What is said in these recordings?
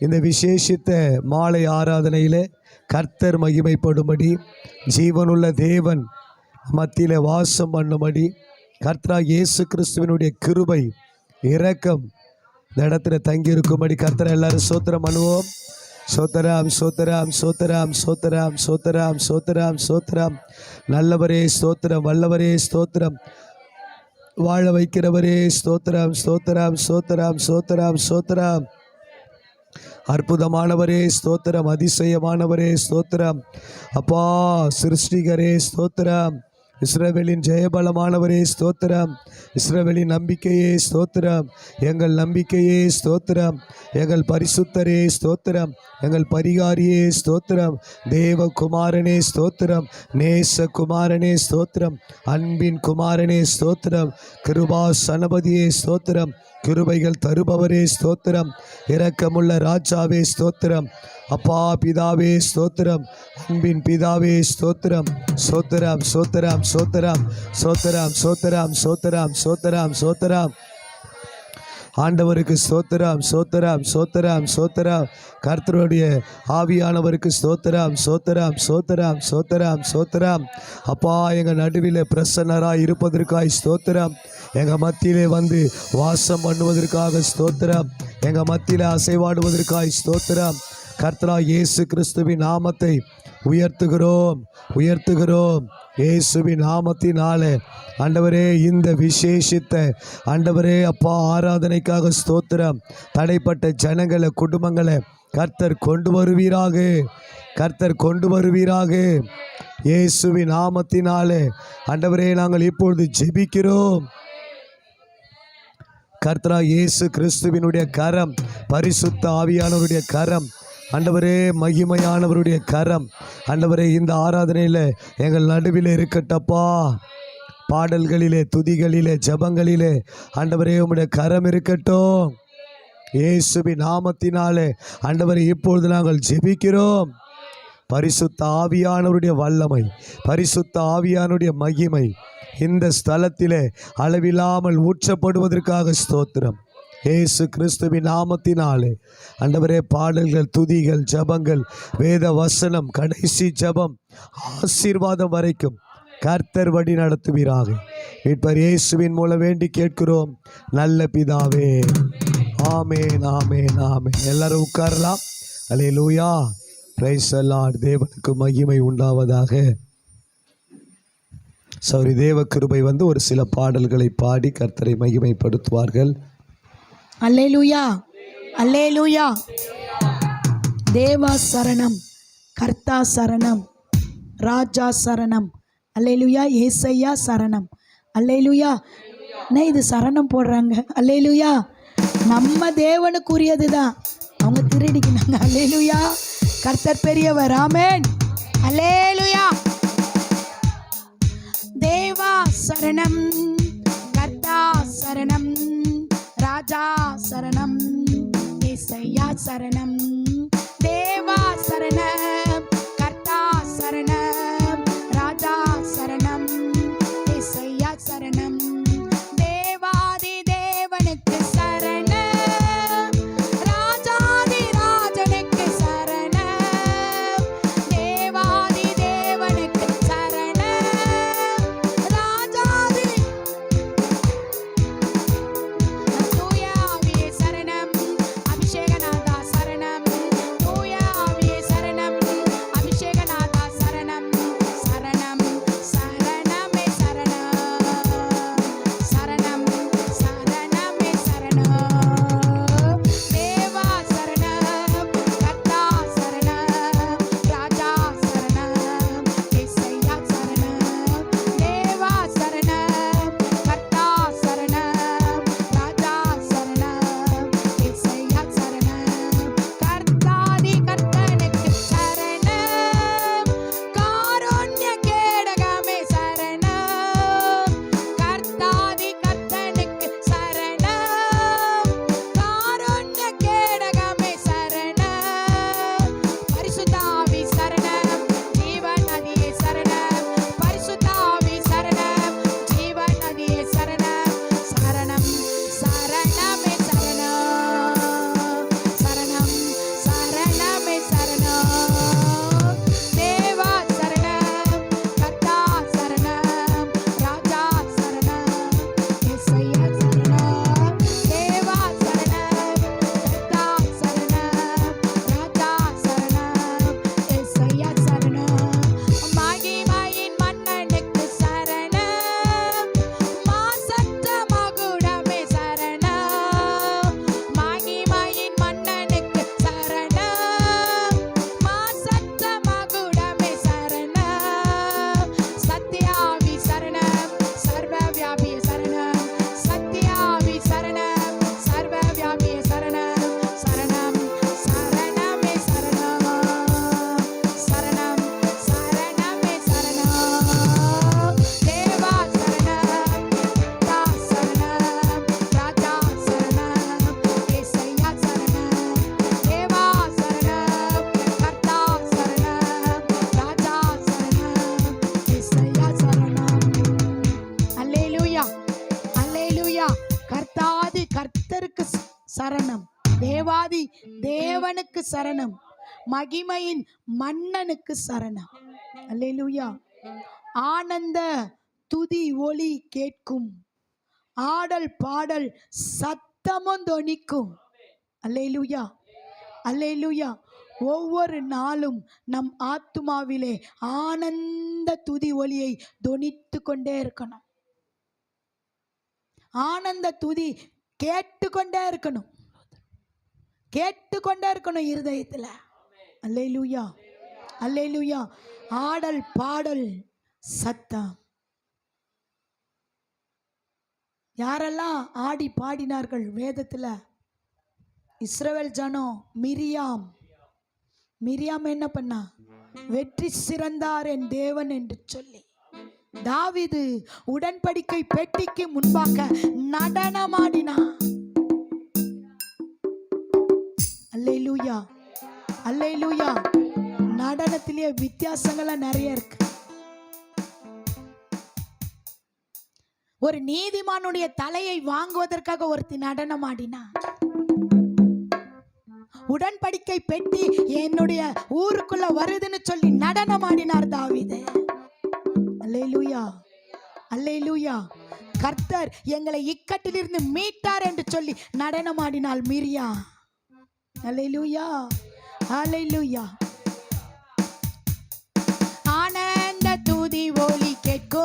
இந்த விசேஷித்த மாலை ஆராதனையிலே கர்த்தர் மகிமைப்படும்படி ஜீவனுள்ள தேவன் மத்தியில் வாசம் பண்ணும்படி கர்த்தரா இயேசு கிறிஸ்துவினுடைய கிருபை இரக்கம் இந்த இடத்துல தங்கியிருக்கும்படி கர்த்தரை எல்லாரும் சோத்திரம் பண்ணுவோம். சோத்தராம் சோத்தராம் சோத்தராம் சோத்தராம் சோத்தராம் சோத்தராம் சோத்தராம். நல்லவரே ஸ்தோத்திரம் வல்லவரே ஸ்தோத்திரம் வாழ வைக்கிறவரே ஸ்தோத்திரம் ஸ்தோத்திரம் ஸ்தோத்திரம் ஸ்தோத்திரம் ஸ்தோத்திரம் அற்புதமானவரே ஸ்தோத்திரம். அதிசயமானவரே ஸ்தோத்திரம். அப்பா சிருஷ்டிகரே ஸ்தோத்திரம். இஸ்ரவேலின் ஜெயபலமானவரே ஸ்தோத்திரம். இஸ்ரவேலின் நம்பிக்கையே ஸ்தோத்திரம். எங்கள் நம்பிக்கையே ஸ்தோத்திரம். எங்கள் பரிசுத்தரே ஸ்தோத்திரம். எங்கள் பரிகாரியே ஸ்தோத்திரம். தேவகுமாரனே ஸ்தோத்திரம். நேச குமாரனே ஸ்தோத்திரம். அன்பின் குமாரனே ஸ்தோத்திரம். கிருபா சனபதியே ஸ்தோத்திரம். கிருபைகள் தருபவரே ஸ்தோத்திரம். இரக்கமுள்ள ராஜாவே ஸ்தோத்திரம். அப்பா பிதாவே ஸ்தோத்திரம். அன்பின் பிதாவே ஸ்தோத்திரம். சோத்திரம் சோத்திரம் சோத்திரம் சோத்திரம் சோத்திரம் சோத்திரம் சோத்திரம் சோத்திரம் ஆண்டவருக்கு ஸ்தோத்திரம் சோத்திரம் சோத்திரம் சோத்திரம் கர்த்தருடைய ஆவியானவருக்கு ஸ்தோத்திரம் சோத்திரம் சோத்திரம் சோத்திரம் சோத்திரம் அப்பா எங்கள் நடுவில் பிரசன்னராய் இருப்பதற்காய் ஸ்தோத்திரம். எங்கள் மத்தியிலே வந்து வாசம் பண்ணுவதற்காக ஸ்தோத்திரம். எங்கள் மத்தியில் அசைவாடுவதற்காய் ஸ்தோத்திரம். கர்த்தரா இயேசு கிறிஸ்துவின் நாமத்தை உயர்த்துகிறோம் உயர்த்துகிறோம். இயேசுவின் நாமத்தினாலே ஆண்டவரே இந்த விசேஷித்த ஆண்டவரே அப்பா ஆராதனைக்காக ஸ்தோத்திரம். தடைப்பட்ட ஜனங்களை குடும்பங்களை கர்த்தர் கொண்டு வருவீராக கர்த்தர் கொண்டு வருவீராக. இயேசுவின் நாமத்தினாலே ஆண்டவரே நாங்கள் இப்பொழுது ஜெபிக்கிறோம். கர்த்தரா இயேசு கிறிஸ்துவினுடைய கரம் பரிசுத்த ஆவியானவருடைய கரம் ஆண்டவரே மகிமையானவருடைய கரம். ஆண்டவரே இந்த ஆராதனையில் எங்கள் நடுவில் இருக்கட்டப்பா. பாடல்களிலே துதிகளிலே ஜபங்களிலே ஆண்டவரே உம்முடைய கரம் இருக்கட்டும். இயேசுபி நாமத்தினாலே ஆண்டவரை இப்பொழுது நாங்கள் ஜெபிக்கிறோம். பரிசுத்த ஆவியானவருடைய வல்லமை பரிசுத்த ஆவியானுடைய மகிமை இந்த ஸ்தலத்திலே அளவில்லாமல் ஊற்றப்படுவதற்காக ஸ்தோத்திரம். இயேசு கிறிஸ்துவின் நாமத்தினாலே அண்டவரே பாடல்கள் துதிகள் ஜபங்கள் வேத வசனம் கடைசி ஜபம் ஆசீர்வாதம் வரைக்கும் கர்த்தர் வழி நடத்துவீராக. மீட்பர் இயேசுவின் மூலம் வேண்டி கேட்கிறோம் நல்ல பிதாவே. ஆமே நாமே நாமே எல்லாரும் உட்காரலாம். அலே லூயா பிரைஸ் அல்லாட் தேவனுக்கு மகிமை உண்டாவதாக. சௌரி தேவ கிருபை வந்து ஒரு சில பாடல்களை பாடி கர்த்தரை மகிமைப்படுத்துவார்கள். அல்லே லூயா அல்லே லூயா தேவா சரணம் கர்த்தா சரணம் ராஜா சரணம். அல்லேலூயா ஏசையா சரணம். அல்லேலூயா. என்ன இது சரணம் போடுறாங்க? அல்லேலூயா. நம்ம தேவனுக்குரியது தான் அவங்க திருடிக்கினாங்க. அல்லேலூயா. கர்த்தர் பெரியவர் ஆமேன். அலேலுயா தேவா சரணம் கர்த்தா சரணம் ராஜா சரணம் ஏசையா சரணம். சரணம். தேவாதி தேவனுக்கு சரணம். மகிமையின் மன்னனுக்கு சரணம். அல்லேலூயா. ஆனந்த துதி ஒலி கேட்கும். ஆடல் பாடல் சத்தமும் தொனிக்கும் அல்லேலூயா. அல்லேலூயா. ஒவ்வொரு நாளும் நம் ஆத்துமாவிலே ஆனந்த துதி ஒலியை தொனித்து கொண்டே இருக்கணும். ஆனந்த துதி கேட்டுக்கொண்டே இருக்கணும். கேட்டு கொண்டே இருக்கணும் இருதயத்தில். அல்லேலூயா. அல்லேலூயா. ஆடல் பாடல் சத்தம். யாரெல்லாம் ஆடி பாடினார்கள் வேதத்தில்? இஸ்ரவேல் ஜனம் மிரியாம். மிரியாம் என்ன பண்ணா? வெற்றி சிறந்தார் என் தேவன் என்று சொல்லி. தாவிது உடன்படிக்கை பெட்டிக்கு முன்பாக நடனமாடினான். அல்லையிலூயா நடனத்திலேயே வித்தியாசங்கள்லாம் நிறைய இருக்கு. ஒரு நீதிமானுடைய தலையை வாங்குவதற்காக ஒருத்தி நடனம் ஆடினா உடன்படிக்கை பெட்டி என்னுடைய ஊருக்குள்ள வருதுன்னு சொல்லி நடனம் ஆடினார் தாவிது. அல்லேலூயா. அல்லேலூயா. கர்த்தர் எங்களை இக்கட்டிலிருந்து மீட்டார் என்று சொல்லி நடனம் ஆடினாள் மீரியா. அல்லேலூயா. அல்லேலூயா ஆனந்த துதி ஒலி கேட்கோ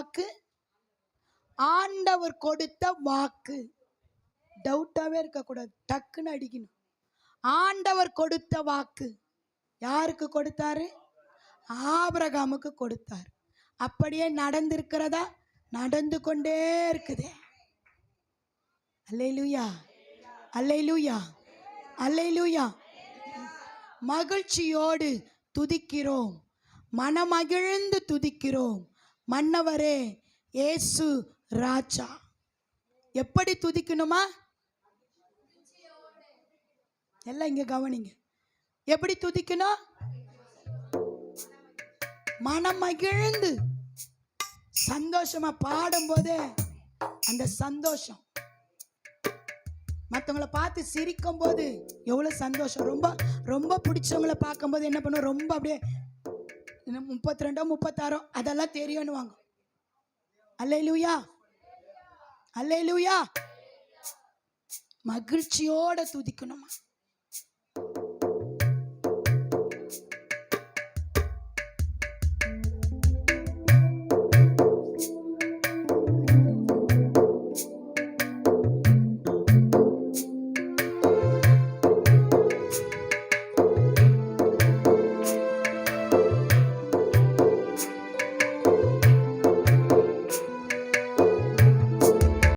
வாக்கு. ஆண்டவர் கொடுத்த வாக்கு. டவுட்டாவே இருக்கக்கூடாது. டக்குன்னு அடிக்கணும். ஆண்டவர் கொடுத்த வாக்கு. யாருக்கு கொடுத்தாரு? ஆபிரகாமுக்கு கொடுத்தார். அப்படியே நடந்திருக்கிறதா? நடந்து கொண்டே இருக்குதே. அல்லேலூயா. அல்லேலூயா. அல்லேலூயா. மகிழ்ச்சியோடு துதிக்கிறோம். மனமகிழ்ந்து துதிக்கிறோம். மன்னவரே இயேசு ராஜா. எப்படி துதிக்கணுமா? எல்லாம் இங்க கவனிங்க. எப்படி துதிக்கணும்? மனம் மகிழ்ந்து சந்தோஷமா பாடும்போது அந்த சந்தோஷம். மற்றவங்கள பார்த்து சிரிக்கும் போது எவ்வளோ சந்தோஷம். ரொம்ப ரொம்ப பிடிச்சவங்கள பார்க்கும்போது என்ன பண்ணுவோம்? ரொம்ப அப்படியே இன்னும் முப்பத்தி ரெண்டோ முப்பத்தாறோ அதெல்லாம் தெரியணுவாங்க அல்லே லூயா அல்லே லூயா மகிழ்ச்சியோட துதிக்கணுமா?